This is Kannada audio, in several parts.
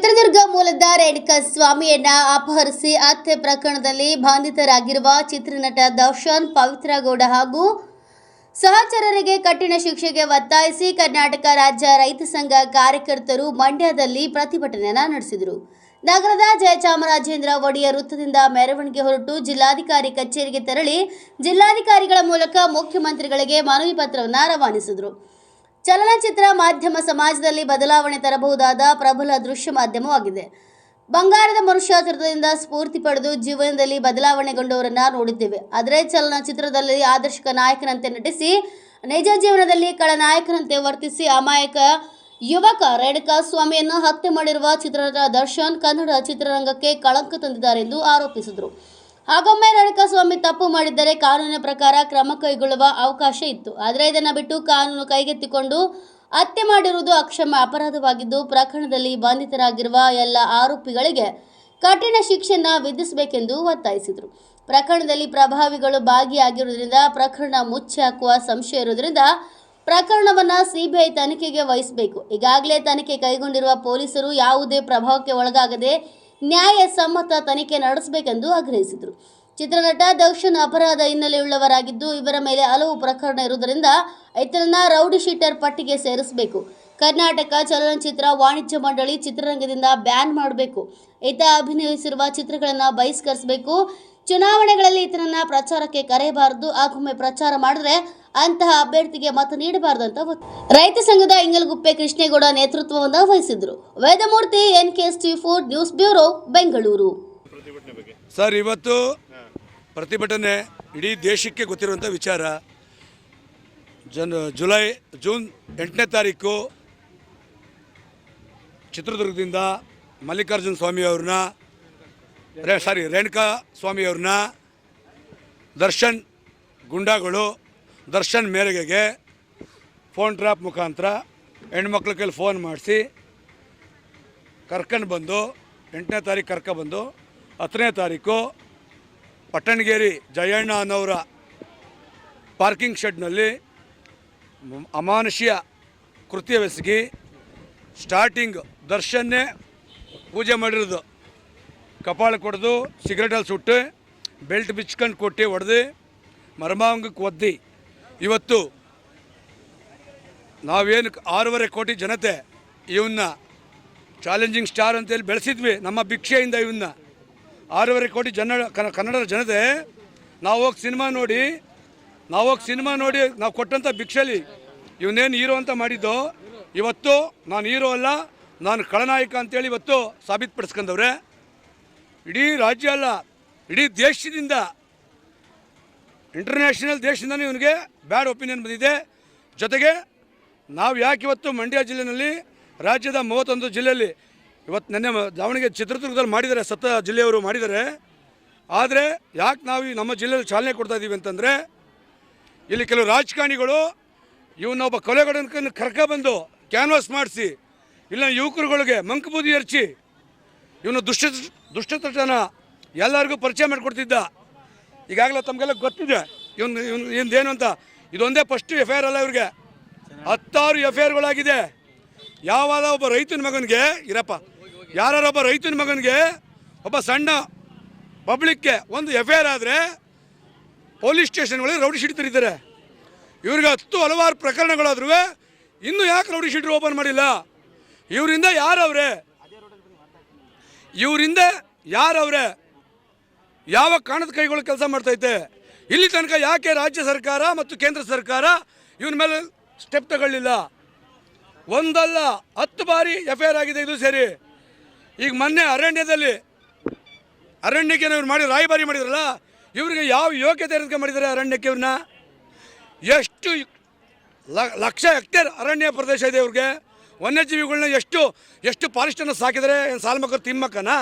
ಚಿತ್ರದುರ್ಗ ಮೂಲದ ರೇಣುಕಾ ಸ್ವಾಮಿಯನ್ನ ಅಪಹರಿಸಿ ಹತ್ಯೆ ಪ್ರಕರಣದಲ್ಲಿ ಬಂಧಿತರಾಗಿರುವ ಚಿತ್ರನಟ ದರ್ಶನ್ ಪವಿತ್ರಗೌಡ ಹಾಗೂ ಸಹಚರರಿಗೆ ಕಠಿಣ ಶಿಕ್ಷೆಗೆ ಒತ್ತಾಯಿಸಿ ಕರ್ನಾಟಕ ರಾಜ್ಯ ರೈತ ಸಂಘ ಕಾರ್ಯಕರ್ತರು ಮಂಡ್ಯದಲ್ಲಿ ಪ್ರತಿಭಟನೆ ನಡೆಸಿದರು. ನಗರದ ಜಯಚಾಮರಾಜೇಂದ್ರ ಒಡೆಯರ್ ವೃತ್ತದಿಂದ ಮೆರವಣಿಗೆ ಹೊರಟು ಜಿಲ್ಲಾಧಿಕಾರಿ ಕಚೇರಿಗೆ ತೆರಳಿ ಜಿಲ್ಲಾಧಿಕಾರಿಗಳ ಮೂಲಕ ಮುಖ್ಯಮಂತ್ರಿಗಳಿಗೆ ಮನವಿ ಪತ್ರವನ್ನು ರವಾನಿಸಿದರು. ಚಲನಚಿತ್ರ ಮಾಧ್ಯಮ ಸಮಾಜದಲ್ಲಿ ಬದಲಾವಣೆ ತರಬಹುದಾದ ಪ್ರಬಲ ದೃಶ್ಯ ಮಾಧ್ಯಮವಾಗಿದೆ. ಬಂಗಾರದ ಮನುಷ್ಯ ಚಿತ್ರದಿಂದ ಸ್ಫೂರ್ತಿ ಪಡೆದು ಜೀವನದಲ್ಲಿ ಬದಲಾವಣೆಗೊಂಡವರನ್ನ ನೋಡಿದ್ದೇವೆ. ಆದರೆ ಚಲನಚಿತ್ರದಲ್ಲಿ ಆದರ್ಶಕ ನಾಯಕನಂತೆ ನಟಿಸಿ, ನಿಜ ಜೀವನದಲ್ಲಿ ಕಳನಾಯಕನಂತೆ ವರ್ತಿಸಿ ಅಮಾಯಕ ಯುವಕ ರೇಣುಕಾ ಸ್ವಾಮಿಯನ್ನು ಹತ್ಯೆ ಮಾಡಿರುವ ಚಿತ್ರನಟ ದರ್ಶನ್ ಕನ್ನಡ ಚಿತ್ರರಂಗಕ್ಕೆ ಕಳಂಕ ತಂದಿದ್ದಾರೆ ಎಂದು ಆರೋಪಿಸಿದರು. ಹಾಗೊಮ್ಮೆ ರೇಣುಕಾಸ್ವಾಮಿ ತಪ್ಪು ಮಾಡಿದ್ದರೆ ಕಾನೂನಿನ ಪ್ರಕಾರ ಕ್ರಮ ಕೈಗೊಳ್ಳುವ ಅವಕಾಶ ಇತ್ತು. ಆದರೆ ಇದನ್ನು ಬಿಟ್ಟು ಕಾನೂನು ಕೈಗೆತ್ತಿಕೊಂಡು ಹತ್ಯೆ ಮಾಡಿರುವುದು ಅಕ್ಷಮ ಅಪರಾಧವಾಗಿದ್ದು, ಪ್ರಕರಣದಲ್ಲಿ ಬಂಧಿತರಾಗಿರುವ ಎಲ್ಲ ಆರೋಪಿಗಳಿಗೆ ಕಠಿಣ ಶಿಕ್ಷೆನ ವಿಧಿಸಬೇಕೆಂದು ಒತ್ತಾಯಿಸಿದರು. ಪ್ರಕರಣದಲ್ಲಿ ಪ್ರಭಾವಿಗಳು ಭಾಗಿಯಾಗಿರುವುದರಿಂದ ಪ್ರಕರಣ ಮುಚ್ಚಿ ಹಾಕುವ ಸಂಶಯ ಇರುವುದರಿಂದ ಪ್ರಕರಣವನ್ನು ಸಿಬಿಐ ತನಿಖೆಗೆ ವಹಿಸಬೇಕು. ಈಗಾಗಲೇ ತನಿಖೆ ಕೈಗೊಂಡಿರುವ ಪೊಲೀಸರು ಯಾವುದೇ ಪ್ರಭಾವಕ್ಕೆ ಒಳಗಾಗದೆ ನ್ಯಾಯ ಸಮ್ಮತ ತನಿಖೆ ನಡೆಸಬೇಕೆಂದು ಆಗ್ರಹಿಸಿದರು. ಚಿತ್ರನಟ ದರ್ಶನ್ ಅಪರಾಧ ಹಿನ್ನೆಲೆಯುಳ್ಳವರಾಗಿದ್ದು, ಇವರ ಮೇಲೆ ಹಲವು ಪ್ರಕರಣ ಇರುವುದರಿಂದ ಈತನನ್ನ ರೌಡಿ ಶೀಟರ್ ಪಟ್ಟಿಗೆ ಸೇರಿಸಬೇಕು. ಕರ್ನಾಟಕ ಚಲನಚಿತ್ರ ವಾಣಿಜ್ಯ ಮಂಡಳಿ ಚಿತ್ರರಂಗದಿಂದ ಬ್ಯಾನ್ ಮಾಡಬೇಕು. ಈತ ಅಭಿನಯಿಸಿರುವ ಚಿತ್ರಗಳನ್ನು ಬಹಿಷ್ಕರಿಸಬೇಕು. ಚುನಾವಣೆಗಳಲ್ಲಿ ಈತನನ್ನ ಪ್ರಚಾರಕ್ಕೆ ಕರೆಯಬಾರದು. ಆಗೊಮ್ಮೆ ಪ್ರಚಾರ ಮಾಡಿದ್ರೆ ಅಂತಹ ಅಭ್ಯರ್ಥಿಗೆ ಮತ ನೀಡಬಾರದು ಅಂತ ರೈತ ಸಂಘದ ಇಂಗಲಗುಪ್ಪೆ ಕೃಷ್ಣೇಗೌಡ ನೇತೃತ್ವವನ್ನು ವಹಿಸಿದ್ರು. Vedamurthy N K S T four news bureau, Bengaluru. Sir, ಇವತ್ತು ಪ್ರತಿಭಟನೆ ಇಡೀ ದೇಶಕ್ಕೆ ಗೊತ್ತಿರುವಂಥ ವಿಚಾರ. ಜನ, ಜುಲೈ, ಜೂನ್ ಎಂಟನೇ ತಾರೀಕು ಚಿತ್ರದುರ್ಗದಿಂದ ಮಲ್ಲಿಕಾರ್ಜುನ ಸ್ವಾಮಿ ಅವ್ರನ್ನ ರೇ, ಸಾರಿ, ರೇಣುಕಾ ಸ್ವಾಮಿಯವ್ರನ್ನ ದರ್ಶನ್ ಗುಂಡಾಗಳು, ದರ್ಶನ್ ಮೇರೆಗೆಗೆ ಫೋನ್ ಟ್ರ್ಯಾಪ್ ಮುಖಾಂತರ ಹೆಣ್ಮಕ್ಳ ಕೈಲಿ ಫೋನ್ ಮಾಡಿಸಿ ಕರ್ಕೊಂಡು ಬಂದು, ಎಂಟನೇ ತಾರೀಕು ಕರ್ಕೊಬಂದು ಹತ್ತನೇ ತಾರೀಕು ಪಟ್ಟಣಗೇರಿ ಜಯಣ್ಣ ಅನ್ನೋರ ಪಾರ್ಕಿಂಗ್ ಶೆಡ್ನಲ್ಲಿ ಅಮಾನುಷ್ಯ ಕೃತ್ಯವೆಸಗಿ ಸ್ಟಾರ್ಟಿಂಗ್ ದರ್ಶನ್ನೇ ಪೂಜೆ ಮಾಡಿರೋದು. ಕಪಾಳ ಕೊಡ್ದು ಸಿಗರೇಟಲ್ಲಿ ಸುಟ್ಟು ಬೆಲ್ಟ್ ಬಿಚ್ಕೊಂಡು ಕೊಟ್ಟು ಹೊಡೆದು, ಮರ್ಮಾಂಗಕ್ಕೆ ಒದ್ದಿ. ಇವತ್ತು ನಾವೇನು ಆರೂವರೆ ಕೋಟಿ ಜನತೆ ಇವನ್ನ ಚಾಲೆಂಜಿಂಗ್ ಸ್ಟಾರ್ ಅಂತೇಳಿ ಬೆಳೆಸಿದ್ವಿ, ನಮ್ಮ ಭಿಕ್ಷೆಯಿಂದ ಇವನ್ನ. ಆರೂವರೆ ಕೋಟಿ ಜನ ಕನ್ನ- ಕನ್ನಡದ ಜನತೆ, ನಾವು ಹೋಗಿ ಸಿನಿಮಾ ನೋಡಿ, ನಾವು ಹೋಗಿ ಸಿನಿಮಾ ನೋಡಿ ನಾವು ಕೊಟ್ಟಂಥ ಭಿಕ್ಷೆಯಲ್ಲಿ ಇವನೇನು ಹೀರೋ ಅಂತ ಮಾಡಿದ್ದು, ಇವತ್ತು ನಾನು ಹೀರೋ ಅಲ್ಲ, ನಾನು ಖಳನಾಯಕ ಅಂತೇಳಿ ಇವತ್ತು ಸಾಬೀತುಪಡಿಸ್ಕೊಂಡವ್ರೆ. ಇಡೀ ರಾಜ್ಯ ಅಲ್ಲ, ಇಡೀ ದೇಶದಿಂದ ಇಂಟರ್ನ್ಯಾಷನಲ್ ದೇಶದಿಂದಲೇ ಇವನಿಗೆ ಬ್ಯಾಡ್ ಒಪಿನಿಯನ್ ಬಂದಿದೆ. ಜೊತೆಗೆ ನಾವು ಯಾಕೆ ಇವತ್ತು ಮಂಡ್ಯ ಜಿಲ್ಲೆಯಲ್ಲಿ ರಾಜ್ಯದ ಮೂವತ್ತೊಂದು ಜಿಲ್ಲೆಯಲ್ಲಿ ಇವತ್ತು ನೆನ್ನೆ ದಾವಣಗೆರೆ ಚಿತ್ರದುರ್ಗದಲ್ಲಿ ಮಾಡಿದ್ದಾರೆ, ಸತ್ತ ಜಿಲ್ಲೆಯವರು ಮಾಡಿದ್ದಾರೆ. ಆದರೆ ಯಾಕೆ ನಾವು ಈ ನಮ್ಮ ಜಿಲ್ಲೆಯಲ್ಲಿ ಚಾಲನೆ ಕೊಡ್ತಾ ಇದ್ದೀವಿ ಅಂತಂದರೆ, ಇಲ್ಲಿ ಕೆಲವು ರಾಜಕಾರಣಿಗಳು ಇವನ್ನ ಒಬ್ಬ ಕೊಲೆಗಡನ ಕರ್ಕೊಬಂದು ಕ್ಯಾನ್ವಾಸ್ ಮಾಡಿಸಿ ಇಲ್ಲ ಯುವಕರುಗಳಿಗೆ ಮಂಕಬೂದಿ ಎರಚಿ ಇವನು ದುಷ್ಟ ದುಷ್ಟತನ ಎಲ್ಲರಿಗೂ ಪರಿಚಯ ಮಾಡಿಕೊಡ್ತಿದ್ದ. ಈಗಾಗಲೇ ತಮಗೆಲ್ಲ ಗೊತ್ತಿದೆ. ಇವನು ಇವನು ಏನು ಅಂತ. ಇದೊಂದೇ ಫಸ್ಟ್ ಎಫ್ ಐ ಆರ್ ಅಲ್ಲ ಇವ್ರಿಗೆ. ಹತ್ತಾರು ಎಫ್ ಐ ಆರ್ಗಳಾಗಿದೆ ಯಾವಾಗ ಒಬ್ಬ ರೈತನ ಮಗನಿಗೆ, ಇರಪ್ಪ ಯಾರೊಬ್ಬ ರೈತನ ಮಗನಿಗೆ ಒಬ್ಬ ಸಣ್ಣ ಪಬ್ಲಿಕ್ಗೆ ಒಂದು ಎಫ್ ಐ ಆರ್ ಆದರೆ ಪೊಲೀಸ್ ಸ್ಟೇಷನ್ಗಳಿಗೆ ರೌಡಿ ಶೀಟ್ ತೆರೀತಾರೆ. ಇವ್ರಿಗೆ ಹತ್ತು ಹಲವಾರು ಪ್ರಕರಣಗಳಾದ್ರೂ ಇನ್ನೂ ಯಾಕೆ ರೌಡಿ ಶೀಟ್ರು ಓಪನ್ ಮಾಡಿಲ್ಲ? ಇವರಿಂದ ಯಾರವ್ರೆ ಇವರಿಂದ ಯಾರವ್ರೆ ಯಾವ ಕಾಣದ ಕೈಗಳು ಕೆಲಸ ಮಾಡ್ತೈತೆ? ಇಲ್ಲಿ ತನಕ ಯಾಕೆ ರಾಜ್ಯ ಸರ್ಕಾರ ಮತ್ತು ಕೇಂದ್ರ ಸರ್ಕಾರ ಇವನ ಮೇಲೆ ಸ್ಟೆಪ್ ತಗೊಳ್ಳಿಲ್ಲ? ಒಂದಲ್ಲ, ಹತ್ತು ಬಾರಿ ಎಫ್ ಆಗಿದೆ ಇದು ಸರಿ. ಈಗ ಮೊನ್ನೆ ಅರಣ್ಯದಲ್ಲಿ, ಅರಣ್ಯಕ್ಕೆ ಇವ್ರು ಮಾಡಿ ರಾಯಭಾರಿ ಮಾಡಿದ್ರಲ್ಲ, ಇವ್ರಿಗೆ ಯಾವ ಯೋಗ್ಯತೆ ಇರೋದಕ್ಕೆ ಮಾಡಿದ್ದಾರೆ ಅರಣ್ಯಕ್ಕೆ ಇವ್ರನ್ನ? ಎಷ್ಟು ಲಕ್ಷ ಹೆಕ್ಟೇರ್ ಅರಣ್ಯ ಪ್ರದೇಶ ಇದೆ ಇವ್ರಿಗೆ. ವನ್ಯಜೀವಿಗಳನ್ನ ಎಷ್ಟು ಎಷ್ಟು ಫಾರೆಸ್ಟನ್ನು ಸಾಕಿದರೆ ಏನು ಸಾಲ್ಮಕ್ಕರು ತಿಮ್ಮಕ್ಕನ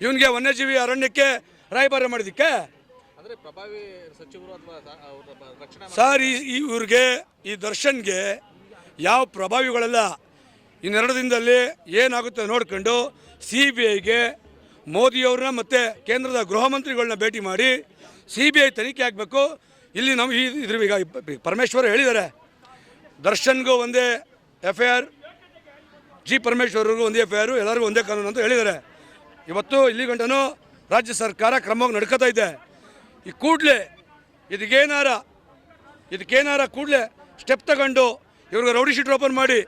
ಇವನಿಗೆ ವನ್ಯಜೀವಿ ಅರಣ್ಯಕ್ಕೆ ರಾಯಭಾರ ಮಾಡಿದ್ದಕ್ಕೆ? ಸರ್ ಈ ಈ ಇವ್ರಿಗೆ ಈ ದರ್ಶನ್ಗೆ ಯಾವ ಪ್ರಭಾವಿಗಳೆಲ್ಲ. ಇನ್ನೆರಡು ದಿನದಲ್ಲಿ ಏನಾಗುತ್ತೆ ನೋಡ್ಕೊಂಡು ಸಿ ಬಿ ಐಗೆ ಮೋದಿಯವ್ರನ್ನ ಮತ್ತು ಕೇಂದ್ರದ ಗೃಹ ಮಂತ್ರಿಗಳನ್ನ ಭೇಟಿ ಮಾಡಿ ಸಿ ಬಿ ಐ ತನಿಖೆ ಆಗಬೇಕು. ಇಲ್ಲಿ ನಾವು ಈ ಇದ್ರ ಈಗ ಪರಮೇಶ್ವರ್ ಹೇಳಿದ್ದಾರೆ ದರ್ಶನ್ಗೂ ಒಂದೇ ಎಫ್ ಐ ಆರ್ ಜಿ ಪರಮೇಶ್ವರ್ರಿಗೂ ಒಂದೇ ಫೇರು ಎಲ್ಲರಿಗೂ ಒಂದೇ ಕಾನೂನು ಅಂತ ಹೇಳಿದ್ದಾರೆ. ಇವತ್ತು ಇಲ್ಲಿ ಗಂಟನೂ ರಾಜ್ಯ ಸರ್ಕಾರ ಕ್ರಮವಾಗಿ ನಡ್ಕೋತಾ ಇದೆ. ಈ ಕೂಡಲೇ ಇದಕ್ಕೇನಾರ ಇದಕ್ಕೇನಾರ ಕೂಡಲೇ ಸ್ಟೆಪ್ ತಗೊಂಡು ಇವ್ರಿಗೆ ರೌಡಿ ಶೀಟ್ ಓಪನ್ ಮಾಡಿ,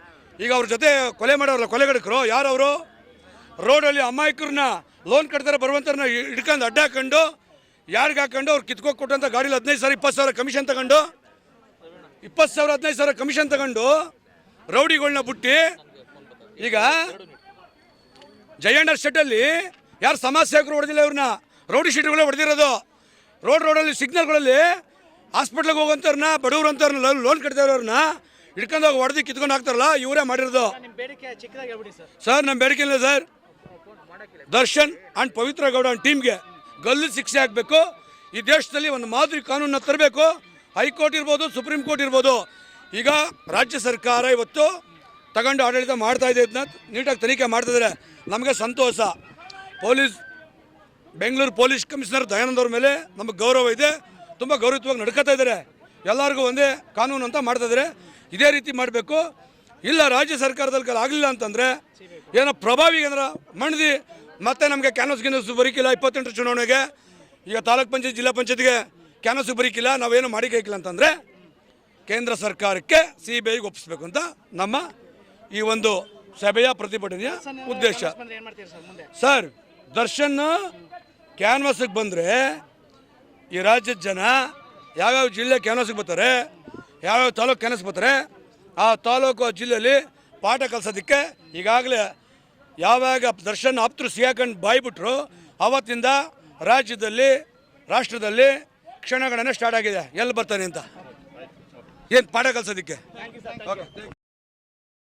ಈಗ ಅವ್ರ ಜೊತೆ ಕೊಲೆ ಮಾಡೋರಲ್ಲ, ಕೊಲೆಗಡಕರು, ಯಾರವರು? ರೋಡಲ್ಲಿ ಅಮಾಯಕರನ್ನ ಲೋನ್ ಕಟ್ತಾರೆ ಬರುವಂಥವ್ರನ್ನ ಹಿಡ್ಕೊಂಡು ಅಡ್ಡ ಹಾಕೊಂಡು, ಯಾರಿಗೆ ಹಾಕೊಂಡು ಅವ್ರು ಕಿತ್ಕೋಗಿ ಕೊಟ್ಟಂಥ ಗಾಡೀಲಿ ಹದಿನೈದು ಸಾವಿರ, ಇಪ್ಪತ್ತು ಸಾವಿರ ಕಮಿಷನ್ ತಗೊಂಡು, ಇಪ್ಪತ್ತು ಸಾವಿರ, ಹದಿನೈದು ಸಾವಿರ ಕಮಿಷನ್ ತಗೊಂಡು ರೌಡಿಗಳನ್ನ ಬಿಟ್ಟು ಈಗ ಜಯಣ್ಣ ಶೆಟ್ಟಲ್ಲಿ ಯಾರು ಸಮಾಜ ಸೇವಕರು ಹೊಡೆದಿಲ್ಲ ಇವ್ರನ್ನ? ರೌಡಿ ಶೀಟ್ಗಳೇ ಹೊಡೆದಿರೋದು. ರೋಡ್ ರೋಡಲ್ಲಿ ಸಿಗ್ನಲ್ಗಳಲ್ಲಿ ಹಾಸ್ಪಿಟ್ಲಿಗೆ ಹೋಗೋಂಥವ್ರನ್ನ ಬಡವ್ರು ಅಂತವ್ರನ್ನ ಲೋನ್ ಕಟ್ತಾರವ್ರನ್ನ ಹಿಡ್ಕೊಂಡು ಹೋಗಿ ಹೊಡೆದು ಕಿತ್ಕೊಂಡು ಹಾಕ್ತಾರಲ್ಲ ಇವರೇ ಮಾಡಿರೋದು. ಸರ್ ನಮ್ಮ ಬೇಡಿಕೆ ಇಲ್ಲ sir. Darshan and Pavithra Gowda and ಟೀಮ್ಗೆ ಗಲ್ಲು ಶಿಕ್ಷೆ ಆಗಬೇಕು ಈ ದೇಶದಲ್ಲಿ ಒಂದು ಮಾದರಿ ಕಾನೂನನ್ನ ತರಬೇಕು. ಹೈಕೋರ್ಟ್ ಇರ್ಬೋದು ಸುಪ್ರೀಂ ಕೋರ್ಟ್ ಇರ್ಬೋದು. ಈಗ ರಾಜ್ಯ ಸರ್ಕಾರ ಇವತ್ತು ತಗೊಂಡು ಆಡಳಿತ ಮಾಡ್ತಾ ಇದೆ ನೀಟಾಗಿ ತನಿಖೆ ಮಾಡ್ತಿದ್ದಾರೆ ನಮಗೆ ಸಂತೋಷ. Police, Bengaluru police commissioner Dayanand ಅವ್ರ ಮೇಲೆ ನಮಗೆ ಗೌರವ ಇದೆ. ತುಂಬ ಗೌರವಯುತವಾಗಿ ನಡ್ಕೋತಾ ಇದ್ದಾರೆ. ಎಲ್ಲರಿಗೂ ಒಂದೇ ಕಾನೂನು ಅಂತ ಮಾಡ್ತಾ ಇದ್ದಾರೆ. ಇದೇ ರೀತಿ ಮಾಡಬೇಕು. ಇಲ್ಲ, ರಾಜ್ಯ ಸರ್ಕಾರದಲ್ಲಿ ಆಗಲಿಲ್ಲ ಅಂತಂದರೆ ಏನೋ ಪ್ರಭಾವಿ ಏನಾರ ಮಣ್ದಿ ಮತ್ತೆ ನಮಗೆ ಕ್ಯಾನ್ವಸ್ ಗಿನಸ್ ಬರೀಕಿಲ್ಲ ಇಪ್ಪತ್ತೆಂಟು ಚುನಾವಣೆಗೆ. ಈಗ ತಾಲೂಕ್ ಪಂಚಾಯತ್, ಜಿಲ್ಲಾ ಪಂಚಾಯತ್ಗೆ ಕ್ಯಾನ್ವಸ್ ಬರೀಕಿಲ್ಲ, ನಾವೇನು ಮಾಡಿಕೈಕಿಲ್ಲ ಅಂತಂದರೆ ಕೇಂದ್ರ ಸರ್ಕಾರಕ್ಕೆ ಸಿ ಬಿ ಐಗೆ ಒಪ್ಪಿಸ್ಬೇಕು ಅಂತ ನಮ್ಮ ಈ ಒಂದು ಸಭೆಯ ಪ್ರತಿಭಟನೆಯ ಉದ್ದೇಶ. ಸರ್ ದರ್ಶನ್ ಕ್ಯಾನ್ವಾಸಿಗೆ ಬಂದರೆ ಈ ರಾಜ್ಯದ ಜನ ಯಾವ್ಯಾವ ಜಿಲ್ಲೆ ಕ್ಯಾನ್ವಾಸಿಗೆ ಬರ್ತಾರೆ ಯಾವ್ಯಾವ ತಾಲೂಕು ಕ್ಯಾನ್ವಾಸ್ ಬರ್ತಾರೆ ಆ ತಾಲೂಕು ಆ ಜಿಲ್ಲೆಯಲ್ಲಿ ಪಾಠ ಕಲಿಸೋದಕ್ಕೆ ಈಗಾಗಲೇ ಯಾವಾಗ ದರ್ಶನ್ ಆಪ್ತರು ಸಿಗಾಕೊಂಡು ಬಾಯ್ಬಿಟ್ರು ಅವತ್ತಿಂದ ರಾಜ್ಯದಲ್ಲಿ ರಾಷ್ಟ್ರದಲ್ಲಿ ಕ್ಷಣಗಳನ್ನು ಸ್ಟಾರ್ಟ್ ಆಗಿದೆ. ಎಲ್ಲಿ ಬರ್ತಾನೆ ಅಂತ? ಏನು ಪಾಠ ಕಲಿಸೋದಕ್ಕೆ? ಓಕೆ